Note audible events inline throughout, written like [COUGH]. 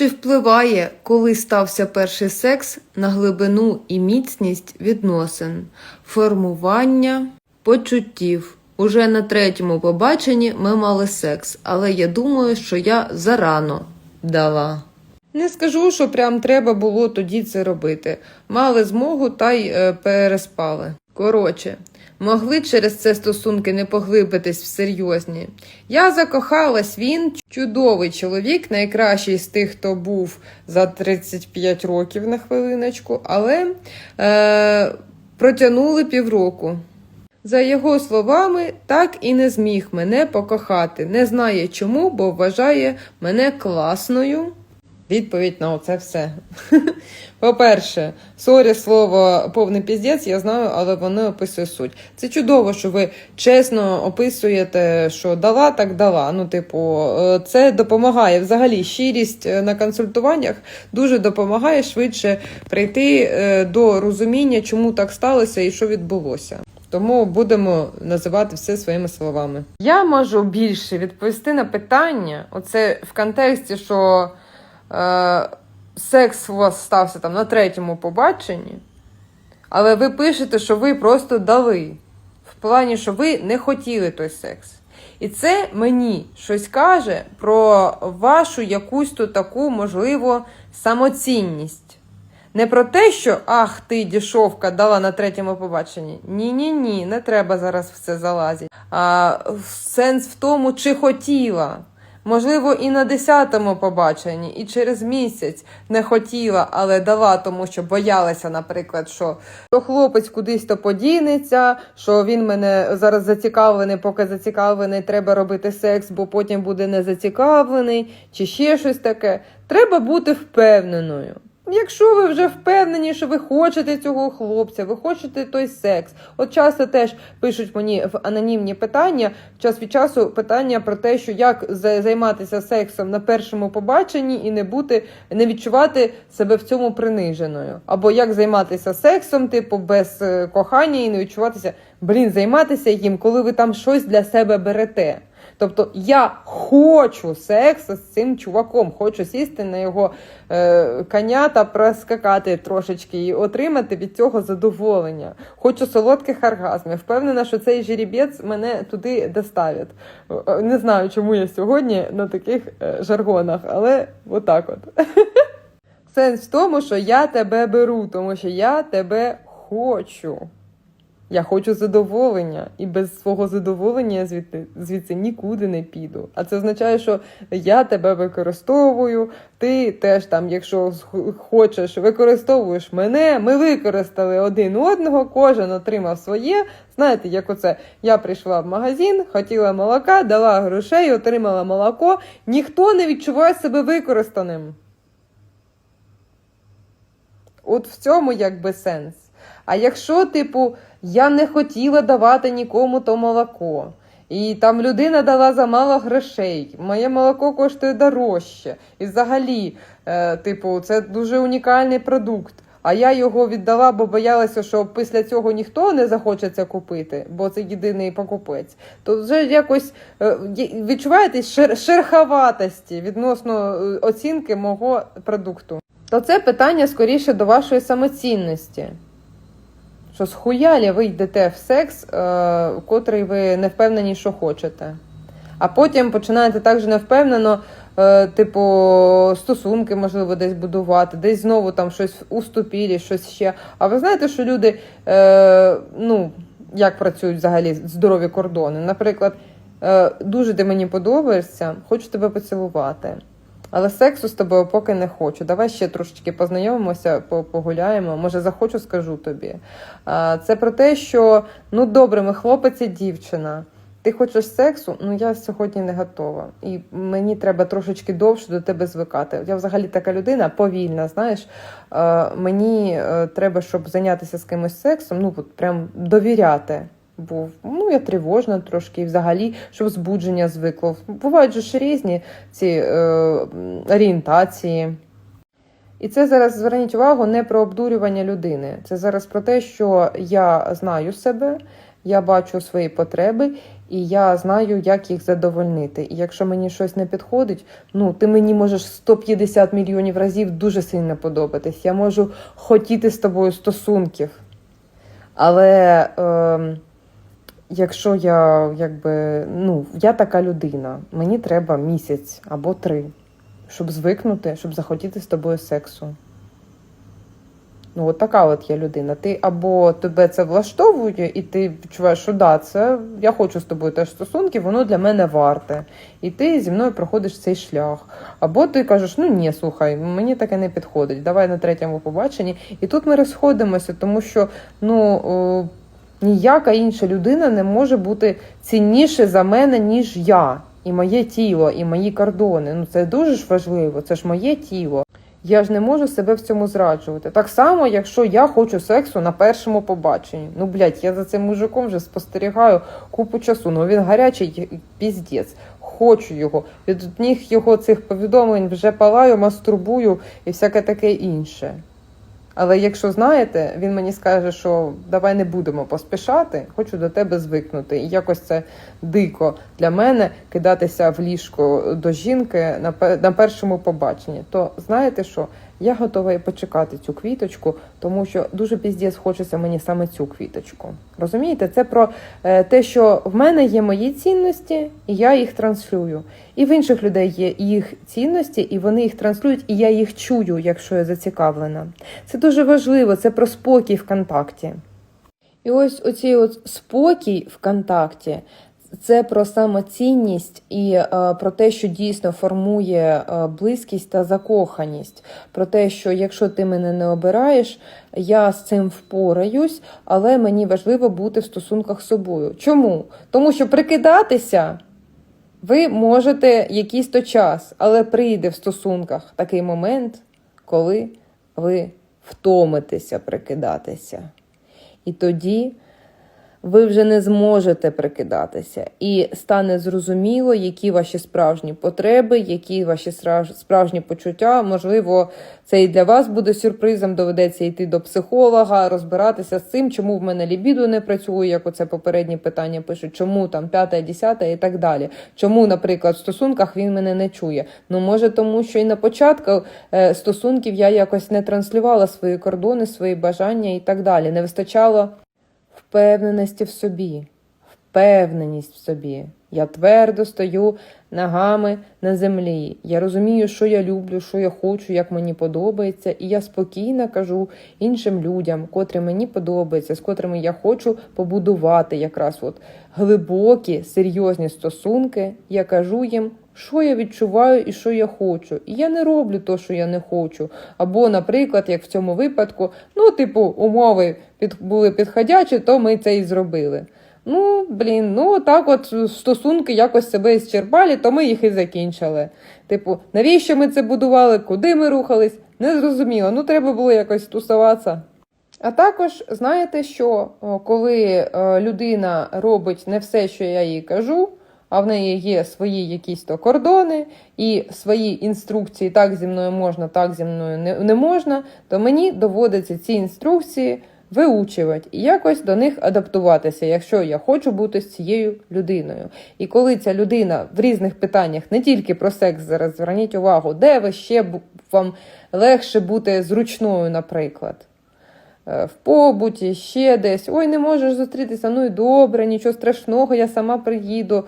Чи впливає, коли стався перший секс на глибину і міцність відносин, формування почуттів? Уже на третьому побаченні ми мали секс, але я думаю, що я зарано дала. Не скажу, що прям треба було тоді це робити. Мали змогу та й е, переспали. Коротше, могли через це стосунки не поглибитись в серйозні. Я закохалась, він чудовий чоловік, найкращий з тих, хто був за 35 років на хвилиночку, але е, протягнули півроку. За його словами, так і не зміг мене покохати. Не знає чому, бо вважає мене класною. Відповідь на оце все. [LAUGHS] По-перше, сорі слово повний піздець, я знаю, але воно описує суть. Це чудово, що ви чесно описуєте, що дала, так дала. Ну, типу, е, це допомагає. Взагалі, щирість е, на консультуваннях дуже допомагає швидше прийти е, до розуміння, чому так сталося і що відбулося. Тому будемо називати все своїми словами. Я можу більше відповісти на питання. Оце в контексті, що е, секс у вас стався там на третьому побаченні, але ви пишете, що ви просто дали. В плані, що ви не хотіли той секс. І це мені щось каже про вашу якусь то таку, можливо, самоцінність. Не про те, що ах, ти дішовка дала на третьому побаченні. Ні, ні, ні, не треба зараз в це залазити. А сенс в тому, чи хотіла. Можливо, і на десятому побаченні, і через місяць не хотіла, але дала, тому що боялася, наприклад, що то хлопець кудись то подінеться, що він мене зараз зацікавлений, поки зацікавлений, треба робити секс, бо потім буде не зацікавлений, чи ще щось таке. Треба бути впевненою. Якщо ви вже впевнені, що ви хочете цього хлопця, ви хочете той секс. От часто теж пишуть мені в анонімні питання, час від часу питання про те, що як займатися сексом на першому побаченні і не бути, не відчувати себе в цьому приниженою. Або як займатися сексом, типу, без е, кохання і не відчуватися, блін, займатися їм, коли ви там щось для себе берете. Тобто я хочу сексу з цим чуваком, хочу сісти на його е, коня та проскакати трошечки і отримати від цього задоволення. Хочу солодких оргазмів. Впевнена, що цей жеребець мене туди доставить. Е, Не знаю, чому я сьогодні на таких е, жаргонах, але отак от. [LAUGHS] Сенс в тому, що я тебе беру, тому що я тебе хочу. Я хочу задоволення, і без свого задоволення я звідти, звідси нікуди не піду. А це означає, що я тебе використовую, ти теж там, якщо хочеш, використовуєш мене. Ми використали один одного, кожен отримав своє. Знаєте, як оце я прийшла в магазин, хотіла молока, дала грошей, отримала молоко. Ніхто не відчуває себе використаним. От в цьому якби сенс. А якщо, типу, я не хотіла давати нікому то молоко, і там людина дала замало грошей, моє молоко коштує дорожче. І взагалі, е, типу, це дуже унікальний продукт. А я його віддала, бо боялася, що після цього ніхто не захоче це купити, бо це єдиний покупець. То вже якось е, відчуваєте шер- шерховатості відносно е, оцінки мого продукту. То це питання скоріше до вашої самоцінності. Що схуялі ви йдете в секс, е, котрий ви не впевнені, що хочете. А потім починаєте так же невпевнено, е, типу, стосунки, можливо, десь будувати, десь знову там щось уступілі, щось ще. А ви знаєте, що люди, е, ну, як працюють взагалі здорові кордони? Наприклад, дуже ти мені подобаєшся, хочу тебе поцілувати. Але сексу з тобою поки не хочу. Давай ще трошечки познайомимося, погуляємо. Може, захочу, скажу тобі. Це про те, що ну добре, ми хлопець і дівчина. Ти хочеш сексу? Ну я сьогодні не готова. І мені треба трошечки довше до тебе звикати. Я взагалі така людина повільна, знаєш. Мені е, треба, щоб зайнятися з кимось сексом, ну от прям довіряти. Бо ну, я тривожна трошки, і взагалі, щоб збудження звикло. Бувають же ж різні ці е, орієнтації. І це зараз зверніть увагу не про обдурювання людини. Це зараз про те, що я знаю себе, я бачу свої потреби, і я знаю, як їх задовольнити. І якщо мені щось не підходить, ну ти мені можеш 150 мільйонів разів дуже сильно подобатись. Я можу хотіти з тобою стосунків. Але е, якщо я якби, ну, я така людина, мені треба місяць або три, щоб звикнути, щоб захотіти з тобою сексу. Ну, от така от є людина. Ти або тебе це влаштовує, і ти відчуваєш, що да, це я хочу з тобою теж стосунки, воно для мене варте. І ти зі мною проходиш цей шлях. Або ти кажеш, ну ні, слухай, мені таке не підходить. Давай на третьому побаченні. І тут ми розходимося, тому що ну. Ніяка інша людина не може бути цінніше за мене, ніж я, і моє тіло, і мої кордони. Ну це дуже ж важливо, це ж моє тіло. Я ж не можу себе в цьому зраджувати. Так само, якщо я хочу сексу на першому побаченні. Ну, блядь, я за цим мужиком вже спостерігаю купу часу. Ну він гарячий піздець. Хочу його. Від одних його цих повідомлень вже палаю, мастурбую і всяке таке інше. Але якщо знаєте, він мені скаже, що давай не будемо поспішати, хочу до тебе звикнути. І якось це дико для мене кидатися в ліжко до жінки на, пе- на першому побаченні. То знаєте що? Я готова і почекати цю квіточку, тому що дуже піздець хочеться мені саме цю квіточку. Розумієте, це про е, те, що в мене є мої цінності, і я їх транслюю. І в інших людей є їх цінності, і вони їх транслюють, і я їх чую, якщо я зацікавлена. Це дуже важливо, це про спокій в контакті. І ось оцей от спокій в контакті. Це про самоцінність і е, про те, що дійсно формує е, близькість та закоханість. Про те, що якщо ти мене не обираєш, я з цим впораюсь, але мені важливо бути в стосунках з собою. Чому? Тому що прикидатися ви можете якийсь то час, але прийде в стосунках такий момент, коли ви втомитеся прикидатися. І тоді ви вже не зможете прикидатися, і стане зрозуміло, які ваші справжні потреби, які ваші справжні почуття. Можливо, це і для вас буде сюрпризом. Доведеться йти до психолога, розбиратися з цим, чому в мене лібідо не працює, як оце попередні питання пишуть, чому там п'яте, десяте і так далі. Чому, наприклад, в стосунках він мене не чує? Ну може, тому що і на початку е, стосунків я якось не транслювала свої кордони, свої бажання і так далі. Не вистачало впевненості в собі, впевненість в собі. Я твердо стою ногами на землі. Я розумію, що я люблю, що я хочу, як мені подобається, і я спокійно кажу іншим людям, котрі мені подобаються, з котрими я хочу побудувати якраз от глибокі, серйозні стосунки. Я кажу їм, що я відчуваю і що я хочу. І я не роблю то, що я не хочу. Або, наприклад, як в цьому випадку, ну, типу, умови під, були підходячі, то ми це і зробили. Ну, блін, ну так от стосунки якось себе зчерпали, то ми їх і закінчили. Типу, навіщо ми це будували, куди ми рухались? Не зрозуміло. Ну, треба було якось тусуватися. А також знаєте, що коли е, людина робить не все, що я їй кажу, а в неї є свої якісь то кордони і свої інструкції, так зі мною можна, так зі мною не, можна, то мені доводиться ці інструкції виучувати і якось до них адаптуватися, якщо я хочу бути з цією людиною. І коли ця людина в різних питаннях, не тільки про секс зараз, зверніть увагу, де ви ще вам легше бути зручною, наприклад. Е, В побуті, ще десь, ой, не можеш зустрітися, ну і добре, нічого страшного, я сама приїду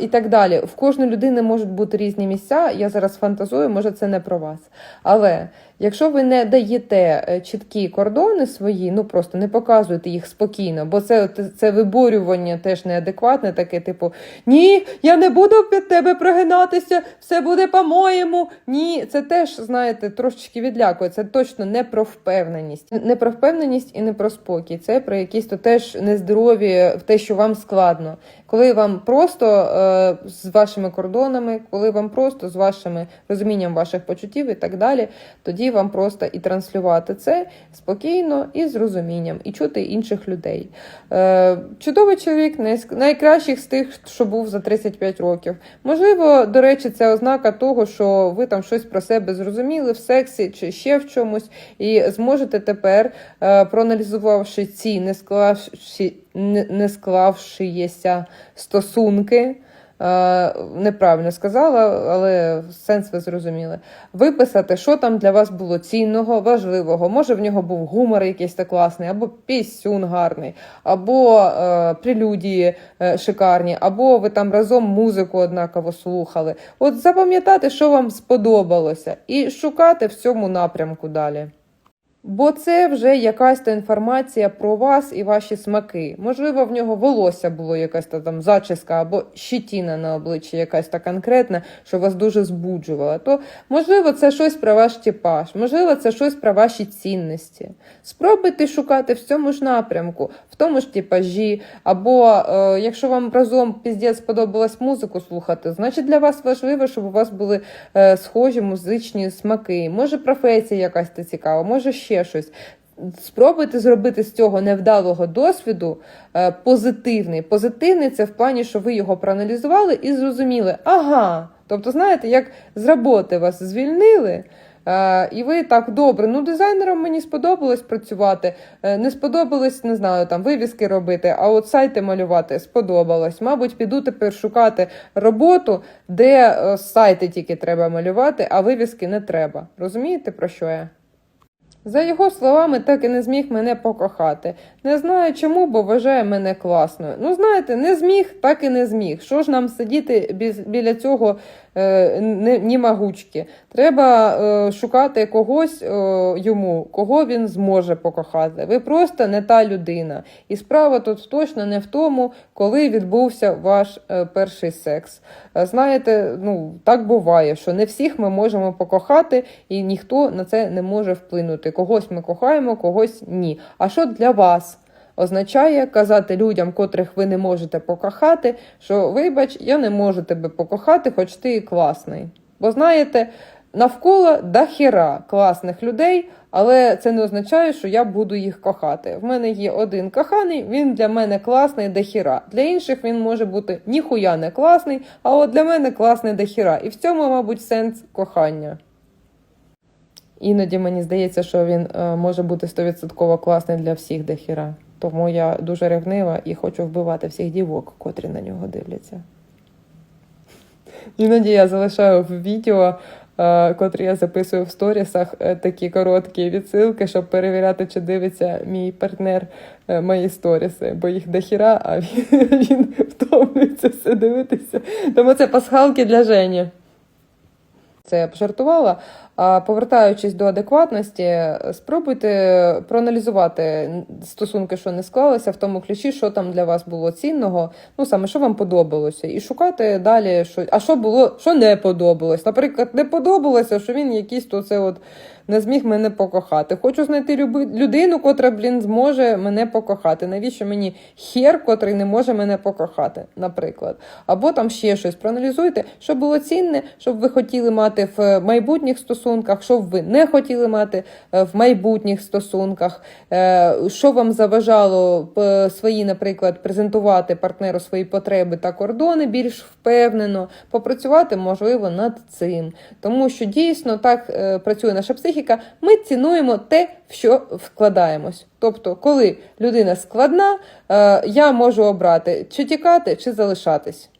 і так далі. В кожної людини можуть бути різні місця. Я зараз фантазую, може, це не про вас. Але якщо ви не даєте е, чіткі кордони свої, ну просто не показуєте їх спокійно, бо це, це виборювання теж неадекватне, таке, типу, ні, я не буду під тебе прогинатися, все буде по-моєму. Ні, це теж, знаєте, трошечки відлякує. Це точно не про впевненість. Не про впевненість і не про спокій. Це про якісь то теж нездорові, те, що вам складно. Коли вам просто е, з вашими кордонами, коли вам просто з вашими розумінням ваших почуттів і так далі, тоді вам просто і транслювати це спокійно і з розумінням, і чути інших людей. Е, чудовий чоловік, найкращих з тих, що був за 35 років. Можливо, до речі, це ознака того, що ви там щось про себе зрозуміли в сексі чи ще в чомусь, і зможете тепер, е, проаналізувавши ці не склавши не, склавшиєся стосунки. Е, неправильно сказала, але сенс ви зрозуміли. Виписати, що там для вас було цінного, важливого. Може, в нього був гумор якийсь та класний, або пісюн гарний, або е, прелюдії е, шикарні, або ви там разом музику однаково слухали. От запам'ятати, що вам сподобалося, і шукати в цьому напрямку далі. Бо це вже якась та інформація про вас і ваші смаки. Можливо, в нього волосся було якась та там зачіска або щетіна на обличчі, якась та конкретна, що вас дуже збуджувала. То можливо, це щось про ваш типаж, можливо, це щось про ваші цінності. Спробуйте шукати в цьому ж напрямку, в тому ж типажі, або е, якщо вам разом піздець сподобалась музику слухати, значить для вас важливо, щоб у вас були е, схожі музичні смаки. Може, професія якась та цікава, може ще щось. Спробуйте зробити з цього невдалого досвіду е, позитивний. Позитивний це в плані, що ви його проаналізували і зрозуміли, ага. Тобто, знаєте, як з роботи вас звільнили. Е, і ви так добре, ну дизайнером мені сподобалось працювати, е, не сподобалось, не знаю, там вивіски робити, а от сайти малювати сподобалось. Мабуть, піду тепер шукати роботу, де сайти тільки треба малювати, а вивіски не треба. Розумієте, про що я? За його словами, так і не зміг мене покохати. Не знаю чому, бо вважає мене класною. Ну, знаєте, не зміг, так і не зміг. Що ж нам сидіти біля цього е, не- ні магучки? Треба е, шукати когось е, йому, кого він зможе покохати. Ви просто не та людина. І справа тут точно не в тому, коли відбувся ваш е, перший секс. Е, Знаєте, ну так буває, що не всіх ми можемо покохати, і ніхто на це не може вплинути. Когось ми кохаємо, когось ні. А що для вас? Означає казати людям, котрих ви не можете покохати, що вибач, я не можу тебе покохати, хоч ти і класний. Бо знаєте, навколо дохіра класних людей, але це не означає, що я буду їх кохати. В мене є один коханий, він для мене класний дохіра. Для інших він може бути ніхуя не класний, а от для мене класний дохіра. І в цьому, мабуть, сенс кохання. Іноді мені здається, що він е, може бути 100% класний для всіх дохіра. Тому я дуже ревнива і хочу вбивати всіх дівок, котрі на нього дивляться. Іноді я залишаю в відео, е, котрі я записую в сторісах, е, такі короткі відсилки, щоб перевіряти, чи дивиться мій партнер е, мої сторіси, бо їх дохіра, а він, [LAUGHS] він втомлюється все дивитися. Тому це пасхалки для Жені. Це я пожартувала. Повертаючись до адекватності, спробуйте проаналізувати стосунки, що не склалися, в тому ключі, що там для вас було цінного, ну саме що вам подобалося, і шукати далі, що а що було, що не подобалось. Наприклад, не подобалося, що він якийсь то це от не зміг мене покохати. Хочу знайти людину, котра, блін, зможе мене покохати. Навіщо мені хер, котрий не може мене покохати, наприклад. Або там ще щось. Проаналізуйте, що було цінне, що б ви хотіли мати в майбутніх стосунках, що б ви не хотіли мати е, в майбутніх стосунках, е, що вам заважало е, свої, наприклад, презентувати партнеру свої потреби та кордони більш впевнено, попрацювати можливо над цим. Тому що дійсно так працює наша психіка. Ми цінуємо те, в що вкладаємось. Тобто, коли людина складна, я можу обрати чи тікати, чи залишатись.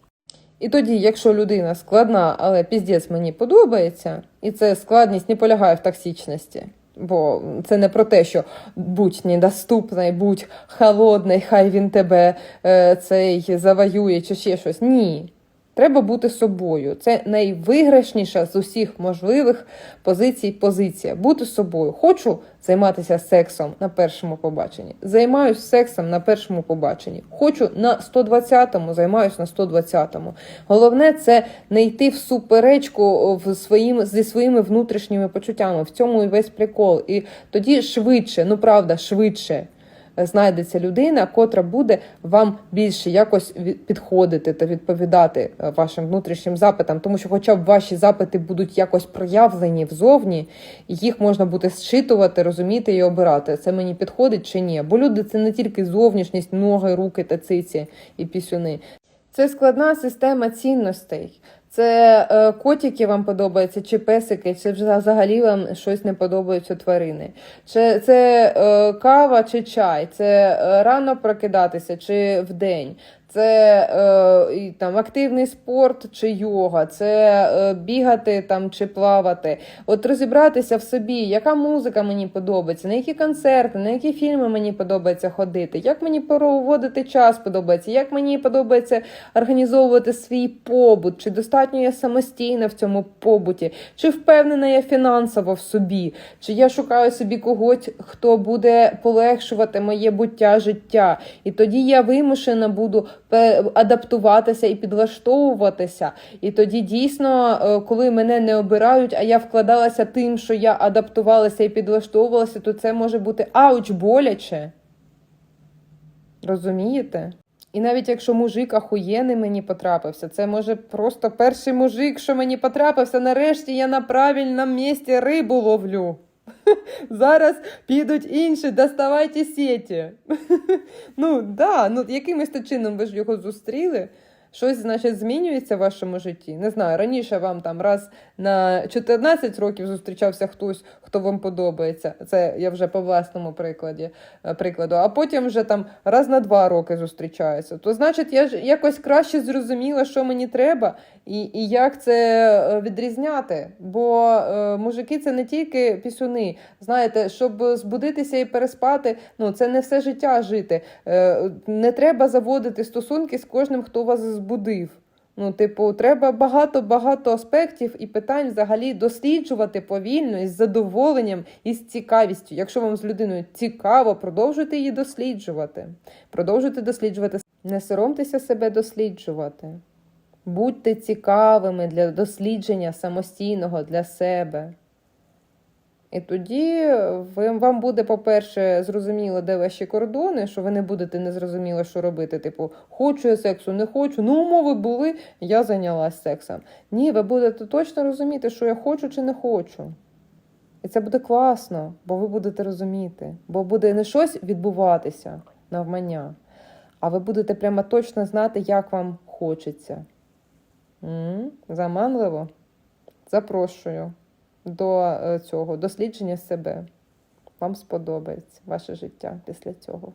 І тоді, якщо людина складна, але піздець мені подобається, і це складність не полягає в токсичності. Бо це не про те, що будь недоступний, будь холодний, хай він тебе е, цей завоює чи ще щось. Ні. Треба бути собою. Це найвиграшніша з усіх можливих позицій позиція. Бути собою. Хочу займатися сексом на першому побаченні. Займаюсь сексом на першому побаченні. Хочу на 120-му, займаюсь на 120-му. Головне це не йти в суперечку в своїм, зі своїми внутрішніми почуттями. В цьому і весь прикол. І тоді швидше, ну правда, швидше знайдеться людина, котра буде вам більше якось підходити та відповідати е, вашим внутрішнім запитам, тому що, хоча б ваші запити будуть якось проявлені взовні, їх можна буде зчитувати, розуміти і обирати. Це мені підходить чи ні. Бо люди це не тільки зовнішність, ноги, руки та циці і пісюни. Це складна система цінностей. Це е, котики вам подобаються, чи песики, чи взагалі вам щось не подобається тварини. Чи це е, кава чи чай, це е, рано прокидатися чи вдень. Це е, там, активний спорт чи йога, це е, бігати там, чи плавати. От розібратися в собі, яка музика мені подобається, на які концерти, на які фільми мені подобається ходити, як мені проводити час подобається, як мені подобається організовувати свій побут, чи достатньо я самостійна в цьому побуті, чи впевнена я фінансово в собі, чи я шукаю собі когось, хто буде полегшувати моє буття життя. І тоді я вимушена буду адаптуватися і підлаштовуватися. І тоді дійсно, е, коли мене не обирають, а я вкладалася тим, що я адаптувалася і підлаштовувалася, то це може бути ауч боляче. Розумієте? І навіть якщо мужик ахуєнний мені потрапився, це може просто перший мужик, що мені потрапився. Нарешті я на правильному місці рибу ловлю. [LAUGHS] Зараз підуть інші, доставайте сіті. [LAUGHS] Ну, да, ну якимось то чином ви ж його зустріли. Щось, значить, змінюється в вашому житті. Не знаю, раніше вам там раз на 14 років зустрічався хтось, хто вам подобається. Це я вже по власному прикладі, е, прикладу. А потім вже там раз на два роки зустрічаються. То значить, я ж якось краще зрозуміла, що мені треба, і, і як це е, відрізняти. Бо е, мужики це не тільки пісюни. Знаєте, щоб збудитися і переспати, ну це не все життя жити. Е, не треба заводити стосунки з кожним, хто вас збудив. Ну, типу, треба багато-багато аспектів і питань взагалі досліджувати повільно із задоволенням і з цікавістю. Якщо вам з людиною цікаво, продовжуйте її досліджувати. Продовжуйте досліджувати. Не соромтеся себе досліджувати. Будьте цікавими для дослідження самостійного для себе. І тоді вам буде, по-перше, зрозуміло, де ваші кордони, що ви не будете незрозуміло, що робити. Типу, хочу я сексу, не хочу. Ну, умови були, я зайнялась сексом. Ні, ви будете точно розуміти, що я хочу чи не хочу. І це буде класно, бо ви будете розуміти. Бо буде не щось відбуватися навмання, а ви будете прямо точно знати, як вам хочеться. м Заманливо? Запрошую до е, цього дослідження себе. Вам сподобається ваше життя після цього.